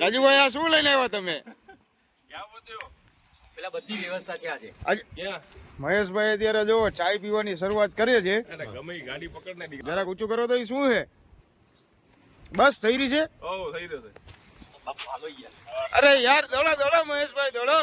રાજુભાઈ આ શું લઈને આવ્યા તમે? પેલા બધી વ્યવસ્થા છે આજે. આજે મહેશભાઈ અત્યારે જો ચાય પીવાની શરૂઆત કરે છે. ગમે ગાડી પકડ જરાક ઊંચું કરો તો એ શું છે? બસ થઈ રહી છે? ઓ થઈ રહ્યો છે. અરે યાર દોડો દોડો મહેશભાઈ દોડો.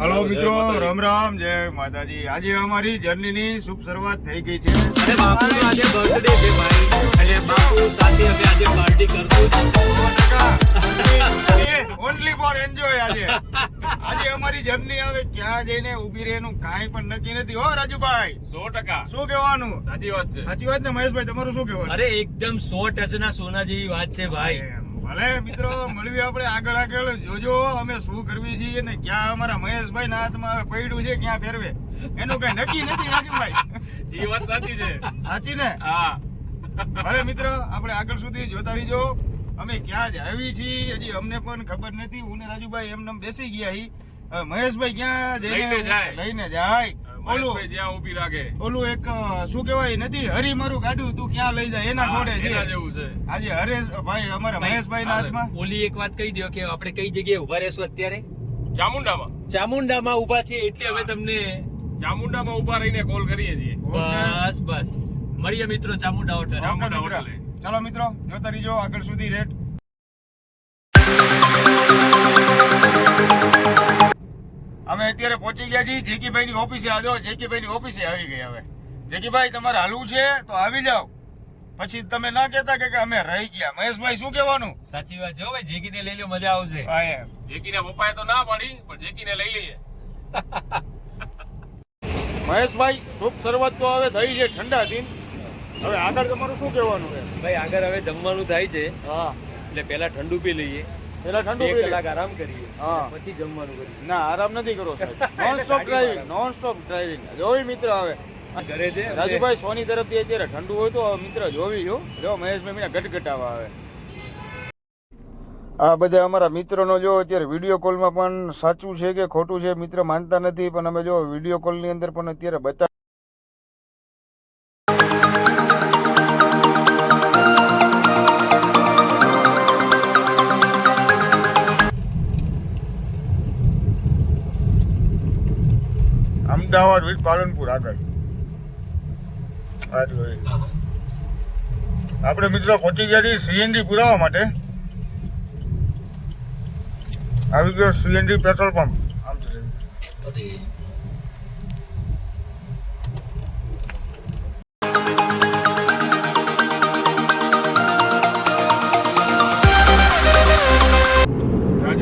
હલો મિત્રો રામ રામ જય માતાજી. આજે અમારી જર્નીની શુભ શરૂઆત થઈ ગઈ છે. અને બાપુ આજે બર્થડે છે ભાઈ. અને બાપુ સાથે અમે આજે પાર્ટી કરશું. ઓનલી ફોર એન્જોય આજે. આજે અમારી જર્ની હવે ક્યાં જઈને ઊભી રહે એનું કાંઈ પણ નક્કી નથી. હો રાજુભાઈ. સો ટકા. શું કહેવાનું? સાચી વાત છે. સાચી વાત ને મહેશભાઈ તમારું શું કહેવાનું? અરે એકદમ સો ટચના સોના જેવી વાત છે ભાઈ. ભલે મિત્રો મળવી આપણે આગળ આગળ. જોજો અમે શું કરવી છીએ ને ક્યાં અમારા મહેશભાઈ ના હાથમાં હવે પડ્યું છે ક્યાં ફેરવે. એનું કઈ નક્કી નથી રાજુભાઈ. એ વાત સાચી છે. સાચી ને? હા. ભલે મિત્રો આપણે આગળ સુધી જોતા રહીજો. અમે ક્યાં જ આવી છીએ હજી અમને પણ ખબર નથી. હું ને રાજુભાઈ એમને બેસી ગયા હી. મહેશભાઈ ક્યાં જઈને લઈને જાય. ઓલું જ્યાં ઊભી રાખે. ઓલું એક શું કહેવાય નથી હરી મારું ગાડું તું ક્યાં લઈ જાય એના ઘોડે છે. જેવું છે. આજે હરેશ ભાઈ અમારા મહેશભાઈ ના હાથમાં. ઓલી એક વાત કહી દો કે આપણે કઈ જગ્યાએ ઊભા રહેશું અત્યારે? ચામુંડામાં. ચામુંડામાં ઊભા છીએ એટલે હવે તમને ચામુંડામાં ઊભા રહીને કોલ કરીએ છીએ. બસ બસ. મળીએ મિત્રો ચામુંડા હોટલ ચામુંડા હોટલ હોટલે. ચાલો મિત્રો જોતા રહીજો આગળ સુધી રેટ અમે અત્યારે પહોંચી ગયા છીએ જેકીભાઈ ની ઓફિસે. આજો જેકીભાઈ ની ઓફિસે આવી ગયા હવે. જેકીભાઈ તમારે હાલવું છે તો આવી જાઓ. પછી તમે ના કહેતા કે કે અમે રહી ગયા. મહેશભાઈ શું કહેવાનું? સાચી વાત જો ભાઈ જેકીને લઈ લો મજા આવશે. હા એમ. જેકીના પપ્પાએ તો ના પાડી પણ જેકીને લઈ લઈએ. મહેશભાઈ શુભ શરૂઆત તો હવે થઈ છે ઠંડા દિન હવે આગળ તમારું શું કહેવાનું છે? ભાઈ આગળ હવે જમવાનું થાય છે. હા. એટલે પહેલા ઠંડુ પી લઈએ. પેલા ઠંડુ પી કલાક આરામ કરીએ હા. પછી જમવાનું કરીએ. ના આરામ નથી કરો સાહેબ. Non stop driving non stop driving જોવી મિત્ર આવે ઘરે છે? રાજુભાઈ સોની તરફથી અત્યારે ઠંડુ હોય તો મિત્ર જોવી જો જો મહેશભાઈ મને ગટગટાવા આવે. આ બધા અમારા મિત્રોનો જો અત્યારે વીડિયો કોલમાં પણ સાચું છે કે ખોટું છે મિત્ર માનતા નથી પણ અમે જો વીડિયો કોલની અંદર પણ અત્યારે બતા અમદાવાદ વિથ પાલનપુર આગળ. આ જોઈએ આપણે મિત્રો પહોંચી ગયા છીએ સીએનજી પુરાવા માટે. આવી ગયો સીએનજી પેટ્રોલ પંપ આમ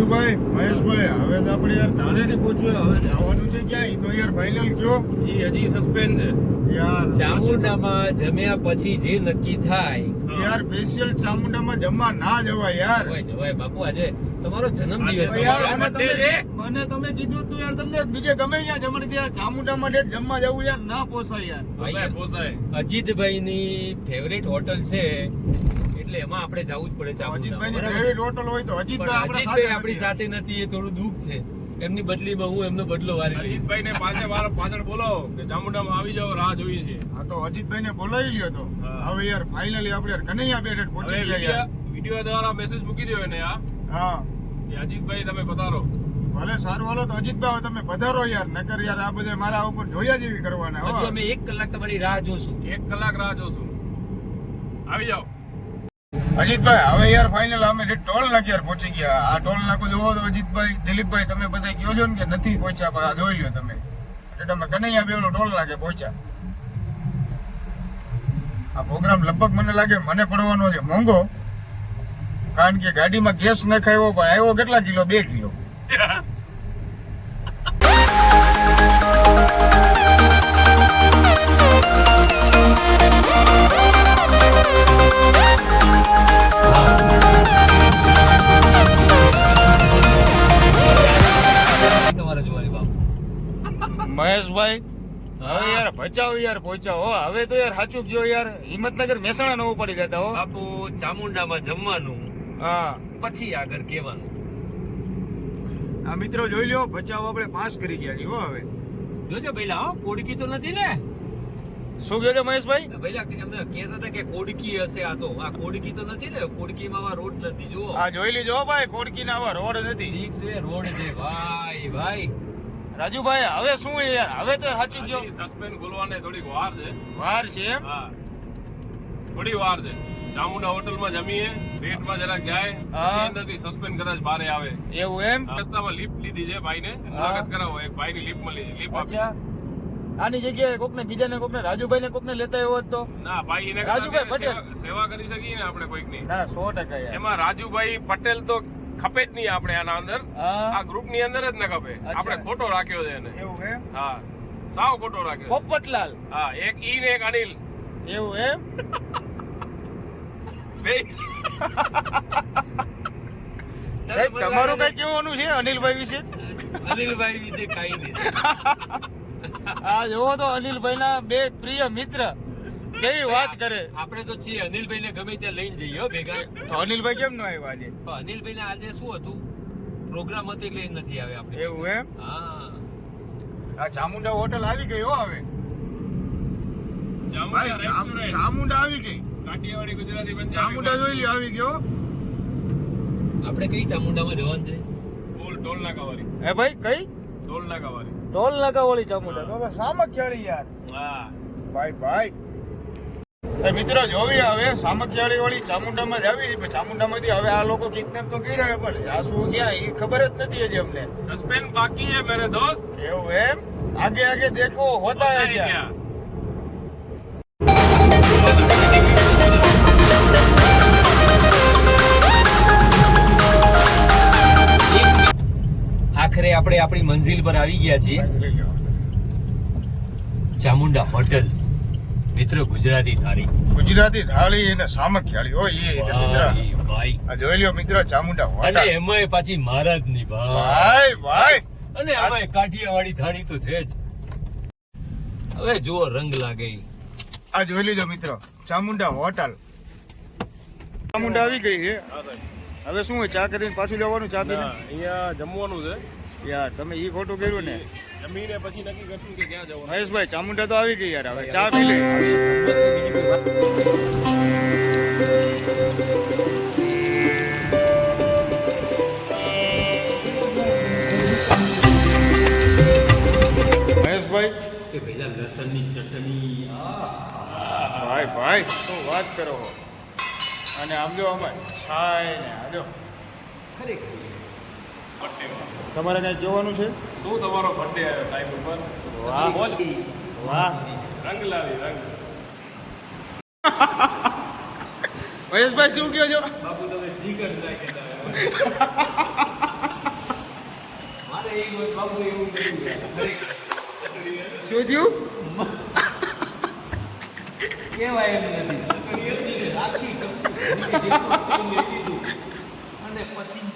રાજુભાઈ મહેશભાઈ હવે તો આપણે યાર ધાનેથી પહોંચ્યું હવે જવાનું છે ક્યાં? તો યાર ફાઇનલ કયો? એ હજી સસ્પેન્ડ છે. યાર ચામુંડામાં જમ્યા પછી જે નક્કી થાય યાર સ્પેશિયલ ચામુંડામાં જમવા ના જવાય યાર. જવાય જવાય. બાપુ આજે તમારો જન્મદિવસ યાર, મને તમે- કીધું તું યાર તમને બીજે ગમે ત્યાં જમણી ત્યાં ચામુંડામાં ડેટ જમવા જવું યાર ના પોસાય યાર. પોસાય પોસાય. અજીતભાઈની ફેવરેટ હોટલ છે એટલે એમાં આપણે જવું જ પડે અજીતભાઈ ચામુંડા પ્રાઇવેટ હોટલ હોય તો અજીતભાઈ પણ આપણા સાથે આપણી સાથે નથી એ થોડું દુઃખ છે. એમની બદલી હું એમનો બદલો વારી અજીતભાઈ ને પાછળ વાર પાછળ બોલો કે ચામુંડામાં આવી જાવ રાહ જોઈએ છે. હા તો અજીતભાઈ ને બોલાવી લ્યો તો. હવે યાર ફાઇનલી આપણે યાર કનૈયા બેઠ પહોંચી ગયા યાર. વીડિયો દ્વારા મેસેજ મૂકી દો એને આ હા. કે અજીતભાઈ તમે પધારો. ભલે સારું હાલો તો અજીતભાઈ હવે તમે પધારો યાર નકર યાર આ બધે મારા ઉપર જોયા જેવી કરવાના હજુ હો. અમે એક કલાક તમારી રાહ જોશું. એક કલાક રાહ જોશું. આવી જાઓ. અજીતભાઈ, હવે યાર ફાઇનલ અમે ટોલ નાક યાર પહોંચી ગયા. આ ટોલ નાકો જોવો તો અજીતભાઈ, દિલીપભાઈ, તમે બધા કયો છો ને કે નથી પહોંચ્યા, પણ આ જોઈ લ્યો તમે. એટલે તમે કનૈયા બેવલો ટોલ નાકે પહોંચ્યા. આ પ્રોગ્રામ લગભગ મને લાગે મને પડવાનો છે મોંઘો. કારણ કે ગાડીમાં ગેસ ન ખાયો પણ આવ્યો કેટલા કિલો? બે કિલો. મહેશભાઈ હવે યાર ભચાવ યાર પહોંચ્યા હો હવે તો યાર સાચું ગયો યાર. હિંમતનગર મહેસાણા નવું પડી જતા હો. બાપુ ચામુંડામાં જમવાનું હા. પછી આગળ કહેવાનું. આ મિત્રો જોઈ લ્યો બચાવ આપણે પાસ કરી ગયા છીએ હો હવે. જોજો પેલા હો કોડકી તો નથી ને? શું કહો છે મહેશભાઈ પેલા એમને કહેતા હતા કે કોડકી હશે આ તો. આ કોડકી તો નથી ને કોડકીમાં આવા રોડ નથી જુઓ. આ જોઈ લીધો હો ભાઈ કોડકીના આવા રોડ નથી. સિક્સ વે રોડ છે. ભાઈ ભાઈ. રાજુભાઈ હવે શું યાર? હવે તો સાચું ગયો સસ્પેન્ડ ખોલવાને થોડીક વાર છે. વાર છે એમ? હા. થોડી વાર છે. ચામુંડા હોટલમાં જમીએ પેટમાં જરાક જાય અંદરથી સસ્પેન્ડ કદાચ બારે આવે. એવું એમ? રસ્તામાં લીપ લીધી છે ભાઈને. મુલાકાત કરાવો એક ભાઈની લીપ મળી લીપ આપી. આની જગ્યાએ કોકને બીજાને કોકને રાજુભાઈને કોકને લેતા આવ્યો હોત તો? ના ભાઈ એને રાજુભાઈ પટેલ. સેવા- સેવા કરી શકીએ ને આપણે કોઈકની. ના સો ટકા એમાં રાજુભાઈ પટેલ તો ખપે જ નહીં આપણે આના અંદર. આ ગ્રુપની અંદર જ ન ખપે. આપણે ખોટો રાખ્યો છે એને. એવું એમ? હા. સાવ ખોટો રાખ્યો છે. પોપટલાલ. હા એક ઈ ને એક અનિલ. એવું એમ? બે. સાહેબ તમારું કઈ કહેવાનું છે અનિલભાઈ વિશે? અનિલભાઈ વિશે કાઈ નહીં. આ જોવો તો અનિલભાઈના બે પ્રિય મિત્ર. કેવી વાત કરે? આપણે તો છીએ અનિલભાઈ ને ગમે ત્યાં લઈને જઈએ હો ભેગા. તો અનિલભાઈ કેમ નો આવ્યો આજે? પણ અનિલભાઈને આજે શું હતું? પ્રોગ્રામ હતો એટલે નથી આવે આપણે. એવું એમ? હા. આ ચામુંડા હોટલ આવી ગઈ હો હવે. ચામુંડા ચામુંડા આવી ગઈ. કાઠિયાવાડી ગુજરાતી પણ ચામુંડા જોઈ લ્યો આવી ગયો. આપણે કઈ ચામુંડામાં જવાનું છે? બોલ ટોલ નાકાવાળી હે ભાઈ કઈ? ટોલ નાકાવાળી ટોલ નાકા વાળી ચામુંડા. તો સામખિયાળી યાર. હા. ભાઈ ભાઈ. મિત્રો જોવી હવે સામખિયાળી વાળી ચામુંડામાં જ આવી ચામુંડામાંથી હવે આ લોકો કિડનેપ તો કરી રહ્યા પણ આ શું ક્યાં એ ખબર જ નથી હજી અમને. સસ્પેન્સ બાકી હે મેરે દોસ્ત. એવું એમ? આગે આગે દેખો હોતા હે ક્યાં? આખરે આપણે આપણી મંજિલ પર આવી ગયા છીએ. ચામુંડા હોટલ. મિત્રો ગુજરાતી થાળી. ગુજરાતી થાળી અને સામખિયાળી હોય એ મિત્ર. ભાઈ. આ જોઈ લ્યો મિત્ર ચામુંડા અને હોટલ એમાંય પાછી મહારાજની ભાઈ. ભાઈ ભાઈ. અને આમાંય કાઠિયાવાડી થાળી તો છે જ. હવે જુઓ રંગ લાગે આ જોઈ લીધો મિત્રો ચામુંડા હોટલ. ચામુંડા આવી ગઈ છે. હવે શું હોય ચા કરીને પાછું લેવાનું ચા પીને અહીંયા જમવાનું છે. યાર તમે ઈ ખોટું કર્યું ને? જમીને પછી નક્કી કરશું કે ક્યાં જવું મહેશભાઈ ચામુંડા તો આવી ગઈ યાર હવે ચા પી લે. મહેશભાઈ? કે પેલા લસણની ચટણી ભાઈ ભાઈ શું વાત કરો અને આમ જો અમારે છાય ને આજો ખરેખર? તમારે ત્યાં જોવાનું છે? શું તમારો બર્થડે આવ્યો ટાઈમ ઉપર? વાહ. મોજ વાહ. રંગ લાવી રંગ. મહેશભાઈ શું કહો છો? બાપુ તમે શીખર ના કહેતા મારે એક બાપુ એવું કર્યું શું થયું? કહેવાય એમ નથી. રાખી ને ચમચી. અને પછી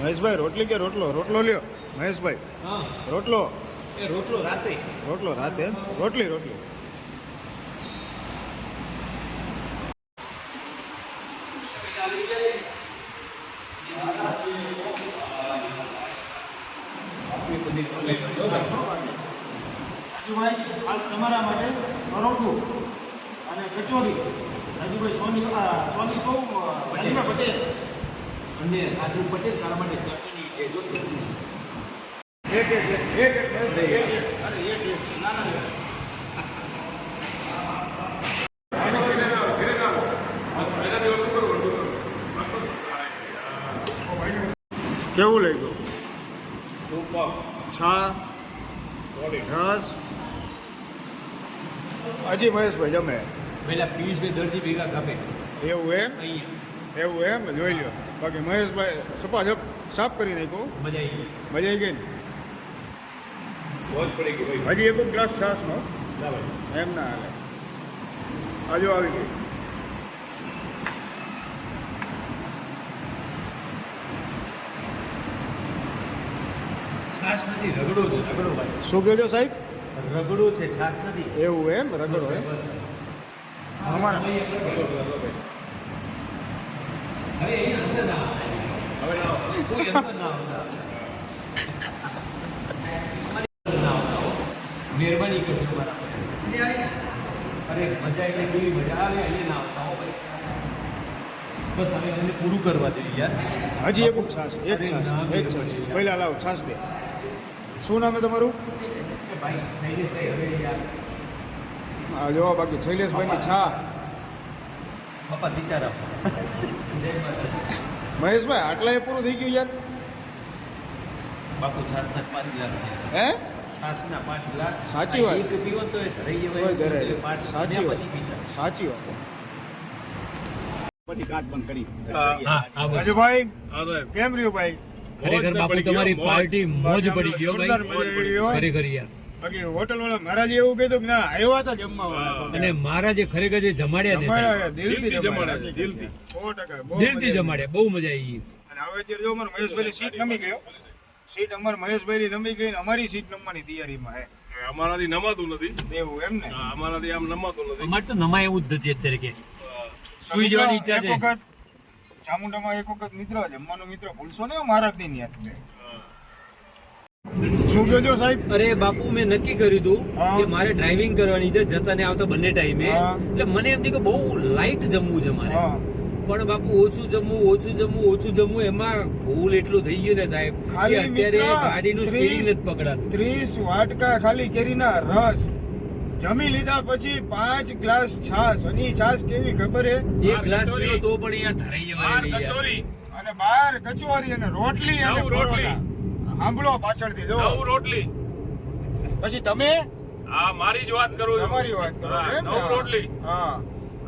મહેશભાઈ રોટલી કે રોટલો? રોટલો લ્યો. મહેશભાઈ રોટલો. રોટલો રાતે. રોટલો રાતે? રોટલી રોટલી રાજુભાઈ ખાસ તમારા માટે પરોઠું અને કચોરી રાજુભાઈ સોની આ, સોની સૌ રાજુભાઈ પટેલ. અને રાજુ પટેલ તારા માટે ચટણી છે જો ચટણી. એક એક એક અરે એક એક. ના ના. કેવું લાગ્યું સુપર. છા સોલિડ રસ. હજી મહેશભાઈ જમે. પેલા પિયુષભાઈ દરજી ભેગા ખાપે. એવું એમ? અહીંયા. એવું એમ? જોઈ લ્યો. બાકી મહેશભાઈ સપાસપ સાફ કરી નાખ્યું. મજા આવી ગઈ. મજા આવી ગઈ ને? પડી ગઈ ભાઈ. હજી એક ગ્લાસ છાસનો ના? એમ ના હાલે. હજુ આવી ગઈ. છાશ નથી રગડો છે રગડો ભાઈ. શું કહેજો સાહેબ? રગડો છે છાશ નથી. એવું એમ? રગડો એમ? અમારા આવતા મહેરબાની કરજો અરે મજા એટલે કેવી મજા આવે અહીંયા ના આવતા હો ભાઈ બસ હવે એને પૂરું કરવા દે યાર હજી એક છાસ એક છાસ એક છાસ પહેલા લાવ છાસ દે. શું નામ છે તમારું? હવે આ જોવા બાકી શૈલેષભાઈની છા પપ્પા સીતારામ. મહેશભાઈ આટલા એ પૂરું થઈ ગયું યાર. બાપુ છાસના પાંચ ગ્લાસ છે. હે? છાસના પાંચ ગ્લાસ. સાચી વાત. એક પીવો તો રહી જાય કોઈ પાંચ સાચી વાત. પછી સાચી વાત. પછી કાચ બંધ કરી. રાજુભાઈ કેમ રહ્યું ભાઈ? ખરેખર બાપુ તમારી પાર્ટી મોજ પડી ગયો ભાઈ. ખરેખર યાર. બાકી હોટલ વાળા મહારાજે એવું કીધું કે ના આવ્યા હતા જમવા. અને મારા જે ખરેખર જે જમાડ્યા દિલથી જમાડ્યા. દિલથી. સો ટકા. જમાડ્યા બહુ મજા આવી. ગઈ અને હવે અત્યારે જો અમારે મહેશભાઈ સીટ નમી ગયો સીટ અમારે મહેશભાઈ નમી ગઈ ને અમારી સીટ નમવાની તૈયારીમાં હે. અમારાથી નમાતું નથી. એવું એમ ને? અમારાથી આમ નમાતું નથી. અમારે તો નમાય એવું જ નથી અત્યારે કે. સુઈ જવાની ઈચ્છા એક વખત ચામુંડામાં એક વખત મિત્ર જમવાનો મિત્ર ભૂલશો ને મહારાજની ની યાદ શું કહો છો સાહેબ? અરે બાપુ મેં નક્કી કર્યું હતું કે મારે ડ્રાઇવિંગ કરવાની છે જતા ને આવતા બંને ટાઈમે એટલે મને એમ થયું કે બહુ લાઇટ જમવું છે મારે. પણ બાપુ ઓછું જમવું ઓછું જમવું ઓછું જમવું એમાં ભૂલ એટલું થઈ ગયું ને સાહેબ કે ખાલી અત્યારે ગાડીનું સ્ટીરિંગ નથી પકડાતું. ત્રીસ વાટકા ખાલી કેરીના રસ. જમી લીધા પછી પાંચ ગ્લાસ છાશ. અને છાસ છાશ કેવી ખબર હે? એક ગ્લાસ. પીવો તો પણ યાર ધરાઈ જવાય અને બાર કચોરી અને રોટલી અને રોટલી. સાંભળો પાછળથી જો. નવ રોટલી. પછી તમે? હા મારી જ વાત કરું છું. તમારી વાત કરો હા, ને? નવ રોટલી. હા.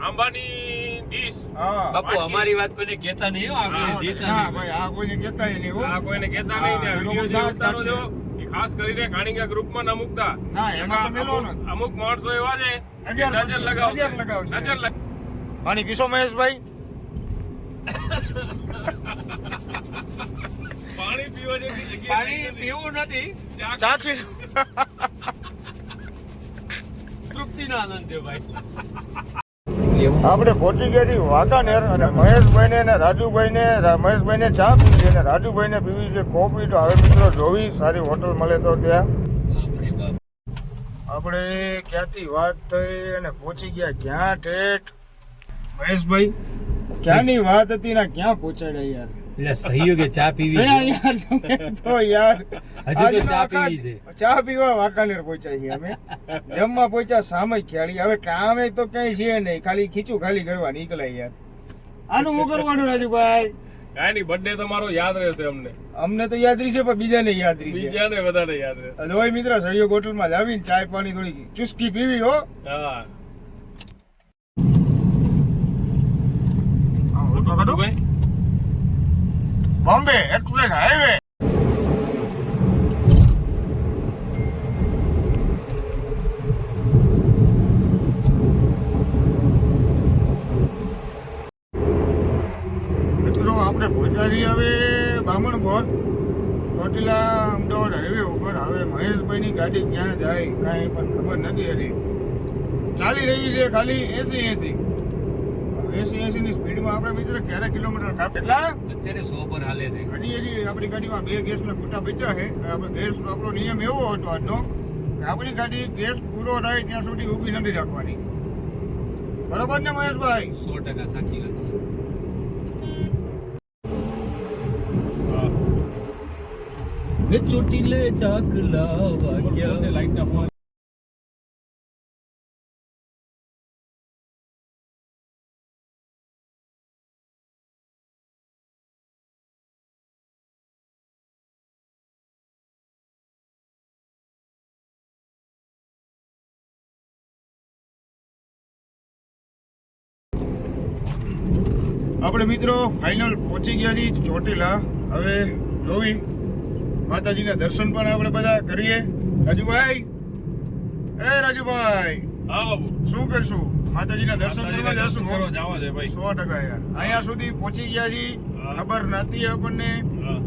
આંબાની ડીશ. હા. બાપુ અમારી વાત કોઈને કહેતા નહીં હો, આપણે હા, દેતા ના નહીં. ભાઈ આ કોઈને કહેતા નહીં હો. આ કોઈને કહેતા નહીં આ વિડિયો જે ઉતારો છો એ ખાસ કરીને કાણીગા ગ્રુપમાં ના મુકતા. ના, એમાં તો મેલો અમુક- અમુક માણસો એવા છે નજર લગાવશે. નજર લગાવશે. નજર લગ- પાણી પીશો મહેશભાઈ? પાણી પીવા નથી. ચા- તૃપ્તિનો આનંદ છે ભાઈ. આપણે પહોંચી ગયા વાંકાનેર અને મહેશભાઈને અને રાજુભાઈને મહેશભાઈને ચા પીવી છે અને રાજુભાઈને પીવી છે કોફી. તો હવે મિત્રો જોવી સારી હોટલ મળે તો ત્યાં. આપણે ક્યાંથી વાત થઈ અને પહોંચી ગયા ક્યાં ઠેઠ? મહેશભાઈ ક્યાંની વાત હતી ને ક્યાં પહોંચાડ્યા યાર? એટલે સહયોગે ચા પીવી યાર તો યાર. હજી તો ચા પીવી છે. ચા પીવા વાંકાનેર પહોંચ્યા છીએ અમે. જમવા પહોંચ્યા સામે ખેડી. હવે કામે તો કઈ છે નહીં. ખાલી ખીચું ખાલી કરવા નીકળાય યાર. આનું હું કરવાનું રાજુભાઈ? કાઈ નહીં birthday તમારો યાદ રહેશે અમને. અમને તો યાદ રહેશે પણ બીજાને યાદ રહેશે. બીજાને વધારે યાદ રહેશે. તો મિત્ર સહયોગ હોટલમાં જ આવીને ચાય પાણી થોડી ચુસ્કી પીવી હો. હા. ભાઈ બોમ્બે, એક્સપ્રેસ હાઈવે. આપણે પહોંચાડી હવે બામણભોર. ચોટીલા અમદાવાદ હાઈવે ઉપર. હવે મહેશભાઈની ગાડી ક્યાં જાય, કાંઈ પણ ખબર નથી હતી ચાલી રહી છે ખાલી એસી એસી. એસી એસી ની સ્પીડમાં આપણે મિત્ર ક્યારે કિલોમીટર કાપે એટલા અત્યારે સો પર હાલે છે. હજી હજી આપણી ગાડીમાં બે ગેસના ખૂટા બચ્યા છે આપણે ગેસ આપણો નિયમ એવો હતો આજનો કે આપણી ગાડી ગેસ પૂરો થાય ત્યાં સુધી ઊભી નથી રાખવાની. બરોબર ને મહેશભાઈ? સો ટકા સાચી વાત છે. હા. ચોટીલે ડાકલા પોતે લાઈટના ફોન આપણે મિત્રો ફાઇનલ પહોંચી ગયા છીએ ચોટીલા. હવે જોવી. માતાજીના દર્શન પણ આપણે બધા કરીએ. રાજુભાઈ. એ રાજુભાઈ. હા શું કરશું? માતાજીના દર્શન કરવા જશું જવા છે ભાઈ. સો ટકા યાર. અહીંયા સુધી પહોંચી ગયા છીએ. ખબર નથી આપણને.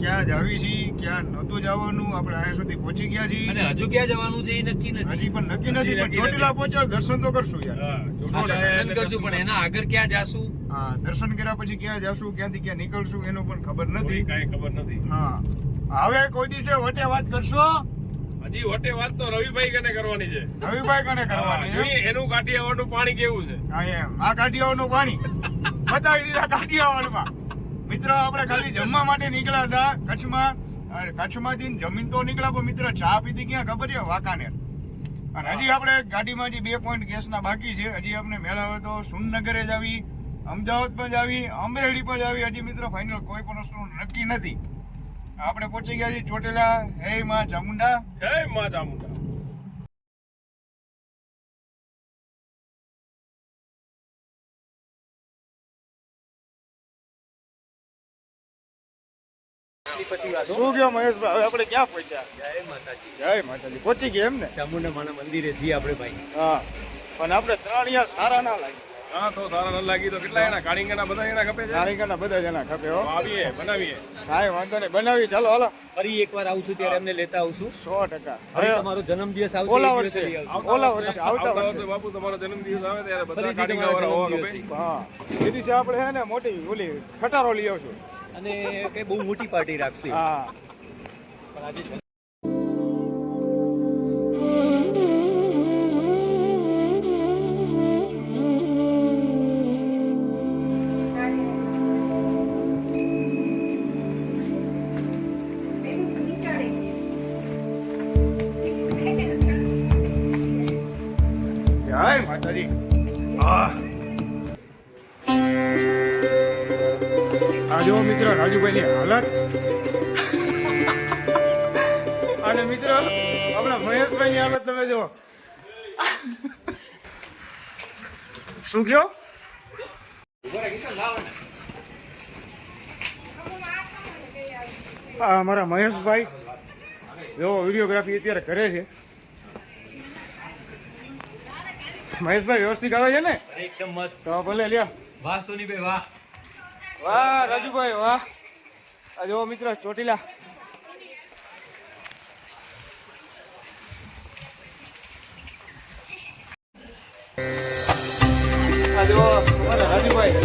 ક્યાં જાવી છીએ ક્યાં નહોતું જવાનું આપણે અહીંયા સુધી પહોંચી ગયા છીએ. અને હજુ ક્યાં જવાનું છે એ નક્કી નથી. હજી પણ નક્કી નથી પણ ચોટીલા પહોંચ્યા દર્શન તો કરશું યાર. દર્શન કરશું પણ એના આગળ ક્યાં જાશું? હા દર્શન કર્યા પછી ક્યાં જાશું ક્યાંથી ક્યાં નીકળશું એનો પણ ખબર નથી. કાંઈ ખબર નથી. હા હવે કોઈ દિવસે વટે વાત કરશો? હજી વટે વાત તો રવિભાઈ કને કરવાની છે. રવિભાઈ કને કરવાની છે એનું કાઠિયાવાડનું પાણી કેવું છે? હા એમ. આ કાઠિયાવાડનું પાણી. બતાવી દીધા કાઠિયાવાડમાં. મિત્રો, આપણે ખાલી જમવા માટે નીકળ્યા હતા. કચ્છમાં અને કચ્છમાંથી જમીન તો નીકળ્યા, પણ મિત્ર, ચા પીધી ક્યાં ખબર છે? વાંકાનેર. અને હજી આપણે ગાડીમાં હજી બે પોઈન્ટ ગેસના બાકી છે. હજી આપણે મેળાવે તો સુનનગરે જ આવી, અમદાવાદ પણ જ આવી, અમરેલી પણ જ આવી. હજી મિત્રો ફાઇનલ કોઈ પણ વસ્તુ નક્કી નથી. આપણે પહોંચી ગયા છીએ ચોટેલા. હે માં ચામુંડા. હે મા ચામુંડા. શું ગયો મહેશભાઈ? હવે આપણે ક્યાં પહોંચ્યા? જય માતાજી. જય માતાજી. પહોંચી ગયા એમ ને? ચામુંડા માના મંદિરે છીએ આપણે ભાઈ. હા. પણ આપણે ત્રણ સારા ના લાગી. હા તો સારા ન લાગી તો કેટલા એના? કાળીંગાના બધા એના ખપે છે? નાળિકાના બધા જણા ખપે હો. આવીએ બનાવીએ. કાંઈ વાંધો નહીં. બનાવી ચાલો હાલો. ફરી એકવાર આવશું ત્યારે એમને લેતા આવશું સો ટકા. હવે તમારો જન્મદિવસ આવશે ઓલા વર્ષે દિવસે લઈ આવશું. ઓલા વર્ષે આવતા વર્ષે. વર્ષે બાપુ તમારો જન્મદિવસ આવે ત્યારે બધા કાળીંગા વાળા હોવા ખપે. હા. એ દિવસે આપણે હે ને મોટી ઓલી ખટારો લઈ આવશું. અને કઈ બહુ મોટી પાર્ટી રાખશું હા. પણ આજે શું કયો આ અમારા મહેશભાઈ જો વિડીયોગ્રાફી અત્યારે કરે છે. મહેશભાઈ વ્યવસ્થિત આવે છે ને? એકદમ મસ્ત. તો ભલે લ્યો. વાહ સોનીભાઈ વાહ. વાહ રાજુભાઈ વાહ. આ જો મિત્ર ચોટીલા. જો અમારા રાજુભાઈ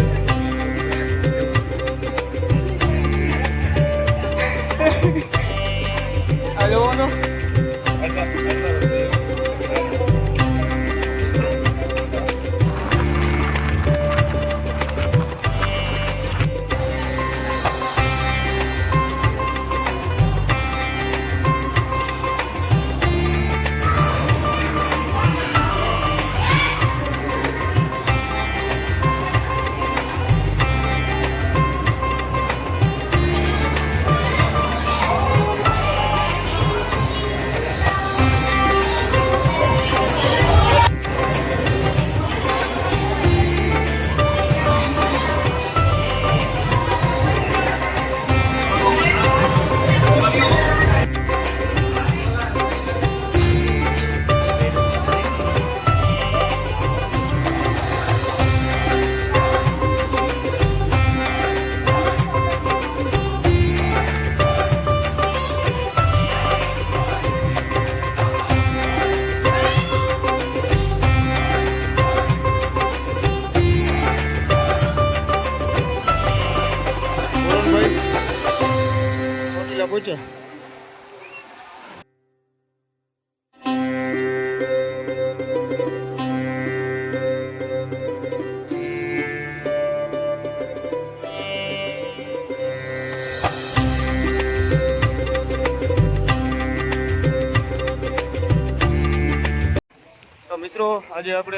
આ જોવાનો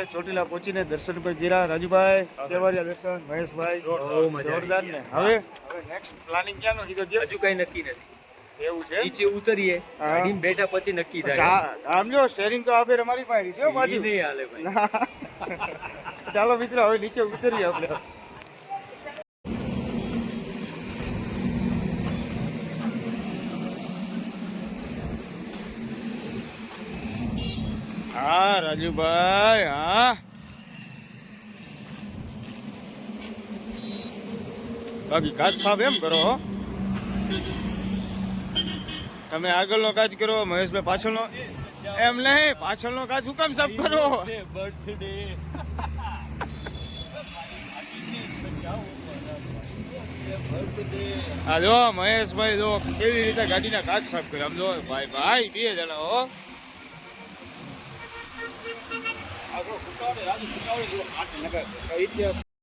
આપણે ચોટીલા પહોંચીને દર્શન પર ગયા રાજુભાઈ કેવરિયા દર્શન મહેશભાઈ જોરદાર. ને. હવે? હવે નેક્સ્ટ પ્લાનિંગ ક્યાંનો? કીધો કે હજુ કઈ નક્કી નથી. એવું છે નીચે ઉતરીએ ગાડી બેઠા પછી નક્કી થાય. આમ જો સ્ટેરિંગ તો આપે અમારી પાસે છે પાછી? નહીં હાલે ભાઈ. ચાલો મિત્રો હવે નીચે ઉતરીએ આપણે. હા રાજુભાઈ, હા. બાકી કાચ સાહેબ એમ કરો હો. તમે આગળનો કાચ કરો, મહેશભાઈ પાછળનો. એમ નહીં, પાછળનો કાજ શું કામ કરો? બર્થડે આ જો મહેશભાઈ જો કેવી રીતે ગાડીના કાચ સાફ કરે આમ જો ભાઈ ભાઈ, બે જણા હો.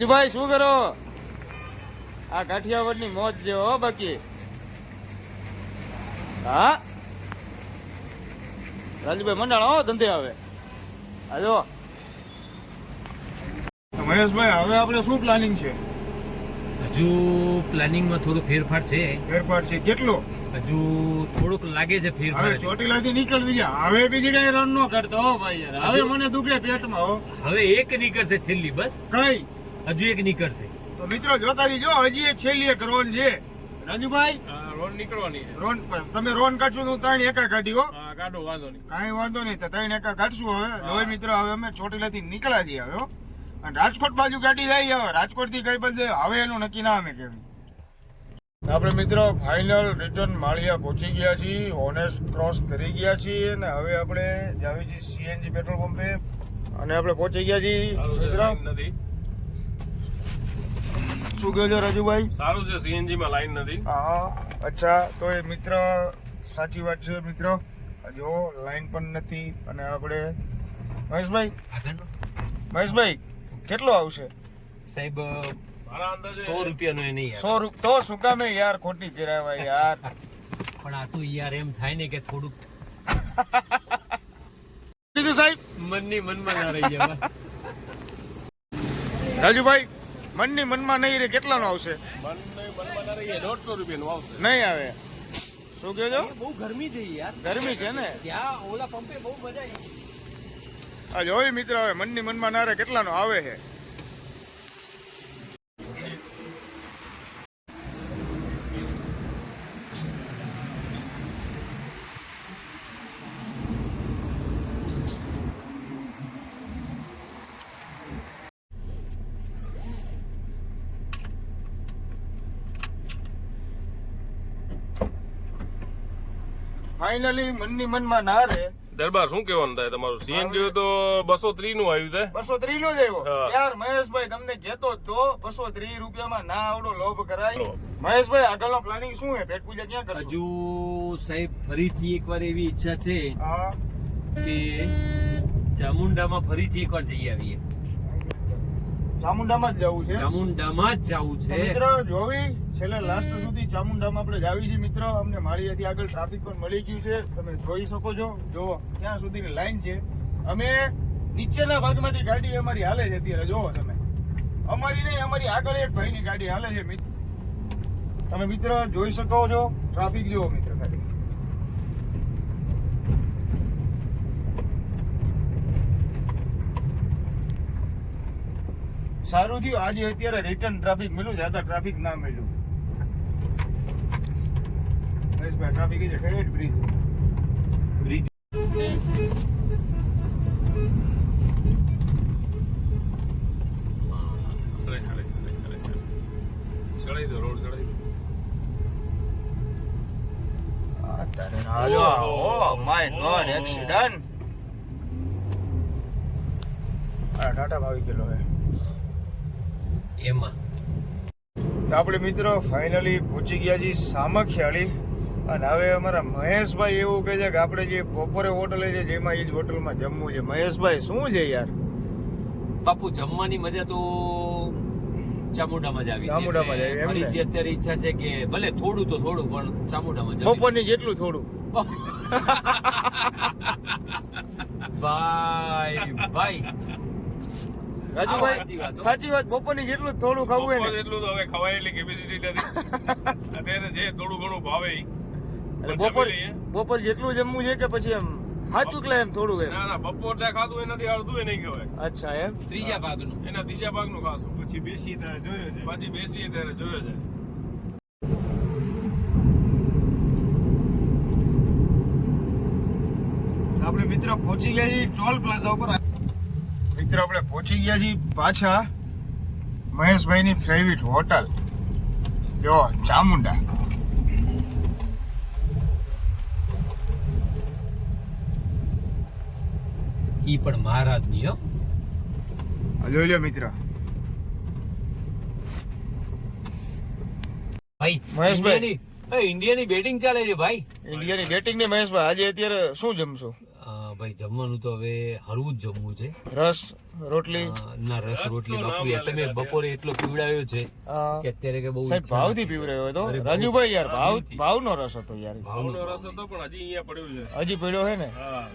ભાઈ શું કરો? આ કાઠિયાવાડની મોજ છે હો બાકી. હા? રાજુભાઈ મંડાણ હો ધંધે આવે. હાલો મહેશભાઈ હવે આપણે શું પ્લાનિંગ છે? હજુ પ્લાનિંગમાં થોડો ફેરફાર છે. ફેરફાર છે કેટલો? હજુ થોડુંક લાગે છે ફીર હવે ચોટીલાથી નીકળવી છે. હવે બીજી કઈ રન નો કરતો હો ભાઈ યાર. હવે મને દુખે પેટમાં હો. હવે એક નીકળશે છેલ્લી બસ. કઈ? હજુ એક નીકળશે. તો મિત્રો જોતા રહીજો હજી એક છેલ્લી એક રોન છે. રાજુભાઈ? રોન નીકળવાની છે. રોન તમે રોન કાઢશો તો ત્રણ એકા કાઢી હો. કાઢો વાંધો નહીં. કાંઈ વાંધો નહીં તો ત્રણ એકા કાઢશું હવે. હવે મિત્રો હવે અમે ચોટીલાથી નીકળ્યા છીએ હવે હો. અને રાજકોટ બાજુ ગાડી જાય હવે. રાજકોટથી કઈ બાજુ હવે એનું નક્કી ના અમે કેવી આપણે મિત્રો ફાઇનલ રિટર્ન માળિયા પહોંચી ગયા છીએ ઓનેસ્ટ ક્રોસ કરી ગયા છીએ અને હવે આપણે જાવી છીએ સીએનજી પેટ્રોલ પંપે અને આપણે પહોંચી ગયા છીએ મિત્રો. નથી. શું કહો છો રાજુભાઈ? સારું છે સીએનજી માં લાઈન નથી. હા અચ્છા તો એ મિત્ર સાચી વાત છે મિત્ર. જો લાઈન પણ નથી અને આપણે મહેશભાઈ? મહેશભાઈ કેટલો આવશે? સાહેબ સો રૂપિયાનો એ નહીં સો રૂપ તો શું કામે યાર ખોટી કરાવાય યાર. પણ આ તો યાર એમ થાય ને કે થોડુંક સાહેબ? મનની મનમાં ના રહી જવા રાજુભાઈ મનની મનમાં નહીં રે કેટલાનો આવશે? દોઢસો મનમાં ના રહીએ દોઢસો રૂપિયાનું આવશે. નહીં આવે. શું કહો છો? બહુ ગરમી છે યાર. ગરમી છે ને? ત્યાં ઓલા પંપે બહુ મજા આવી. આ જોઈ મિત્ર હવે મનની મનમાં ના રે કેટલાનો આવે છે? ફાઇનલી મનની મનમાં ના રે દરબાર શું કહેવાનું થાય? તમારું સીએનજી તો બસો ત્રી નું આવ્યું છે બસો ત્રી નું જ આવ્યો. યાર મહેશભાઈ તમને કેતો જ તો બસો ત્રીસ રૂપિયામાં ના આવડો લોભ કરાય. મહેશભાઈ મહેશભાઈ આગળનો પ્લાનિંગ શું છે? પેટ પૂજા ક્યાં કરશું? હજુ સાહેબ ફરીથી એકવાર એવી ઈચ્છા છે કે ચામુંડામાં ફરીથી એકવાર જઈ આવીએ. ચામુંડામાં જ જવું છે. ચામુંડામાં જ જવું છે. મિત્ર જોવી છેલ્લે લાસ્ટ સુધી ચામુંડામાં આપણે જાવી છીએ મિત્ર અમને માળીયાથી આગળ ટ્રાફિક પણ મળી ગયું છે. તમે જોઈ શકો છો. જો ત્યાં સુધીની લાઈન છે. અમે નીચેના ભાગમાંથી ગાડી અમારી હાલે છે અત્યારે. જોવો તમે. અમારી નહીં અમારી આગળ એક ભાઈની ગાડી હાલે છે. મિત્ર તમે મિત્ર જોઈ શકો છો. ટ્રાફિક જુઓ મિત્ર ખાલી. સારું થયું. આજે અત્યારે રિટર્ન ટ્રાફિક મળ્યું જ્યાં ટ્રાફિક ના મળ્યું. ટ્રાફિક છે. ઠેઠ બ્રિજ બ્રિજ ચડાઈ દો રોડ ચડાઈ દો. હાલો. Oh my god accident Tata ભાવી ગયેલો હે એમાં. તો આપણે મિત્રો ફાઇનલી પહોંચી ગયા છીએ સામખિયાળી. અને હવે અમારા મહેશભાઈ એવું કહે છે કે આપણે જે બપોરે હોટલે છે જેમાં એ જ હોટલમાં જમવું છે. મહેશભાઈ શું છે યાર? બાપુ જમવાની મજા તો ચામુંડામાં જ આવી. ચામુંડામાં જ આવી, મારી જે અત્યારે ઈચ્છા છે કે ભલે થોડું તો થોડું પણ ચામુંડામાં જ. બપોરની જેટલું થોડું. ભાઈ ભાઈ. રાજુભાઈ સાચી વાત. બપોરની જેટલું થોડું ખાવું હોય એટલું તો હવે ખવાય એટલી કેપેસિટી નથી. અત્યારે જે થોડું ઘણું ભાવે એટલે બપોર બપોર જેટલું જમવું છે કે પછી એમ સાચું કે એમ થોડું એમ? ના ના બપોર જે ખાધું એનાથી અડધું એ નહીં કહેવાય અચ્છા એમ? ત્રીજા ભાગનું. એના ત્રીજા ભાગનું ખાશું. પછી બેસી ત્યારે જોયો છે. પછી બેસીએ ત્યારે જોયો છે. આપણે મિત્ર પહોંચી ગયા છીએ ટોલ પ્લાઝા ઉપર. મિત્રો આપણે પહોંચી ગયા છીએ પાછા મહેશભાઈની ફેવરિટ હોટલ જો ચામુંડા. ઈ પણ મહારાજની હો. જોઈ લ્યો મિત્ર. ભાઈ મહેશભાઈ. ઇન્ડિયાની બેટિંગ ચાલે છે ભાઈ. ઇન્ડિયાની બેટિંગ ને મહેશભાઈ આજે અત્યારે શું જમશો? ભાઈ જમવાનું તો હવે હરવું જ જમવું છે. રસ રોટલી? ના રસ રોટલી બાપુ યાર તમે બપોરે એટલો પીવડાવ્યો છે કે અત્યારે કે બહુ સાહેબ ભાવથી નથી. પીવડાયો હોય તો? અરે બહુ- રાજુભાઈ યાર ભાવ ભાવથી. ભાવનો રસ હતો યાર ભાવનો રસ હતો પણ હજી અહીંયા પડ્યો છે. હજી પડ્યો હે. ને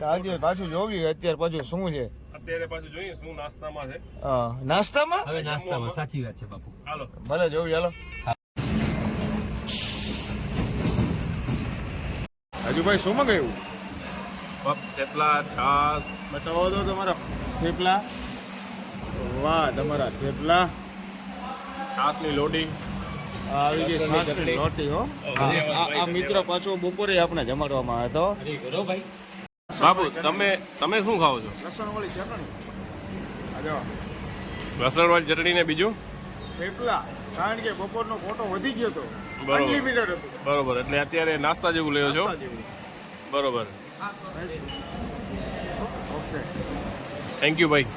આજે પાછું જોવી અત્યારે પાછું શું છે? અત્યારે પાછું જોઈએ શું નાસ્તામાં છે. નાસ્તામાં? હવે નાસ્તામાં સાચી વાત છે બાપુ. હાલો. ભલે જોવી હાલો. રાજુભાઈ શું મંગાવ્યું? પપ થેપલા છાસ બતાવો દો તમારા થેપલા. વાહ તમારા થેપલા. છાસની લોટી. આવી ગઈ છાશની લોટી હો. આ મિત્ર પાછો બપોરે આપણે જમાડવામાં આવ્યો હતો. બાપુ તમે તમે શું ખાઓ છો? લસણવાળી ચટણી. લસણવાળી ચટણી ને બીજું? થેપલા. કારણ કે બપોરનો ફોટો વધી ગયો હતો. બરોબર. બરોબર. એટલે અત્યારે નાસ્તા જેવું લેવો છો? બરોબર. થેન્ક યુ ભાઈ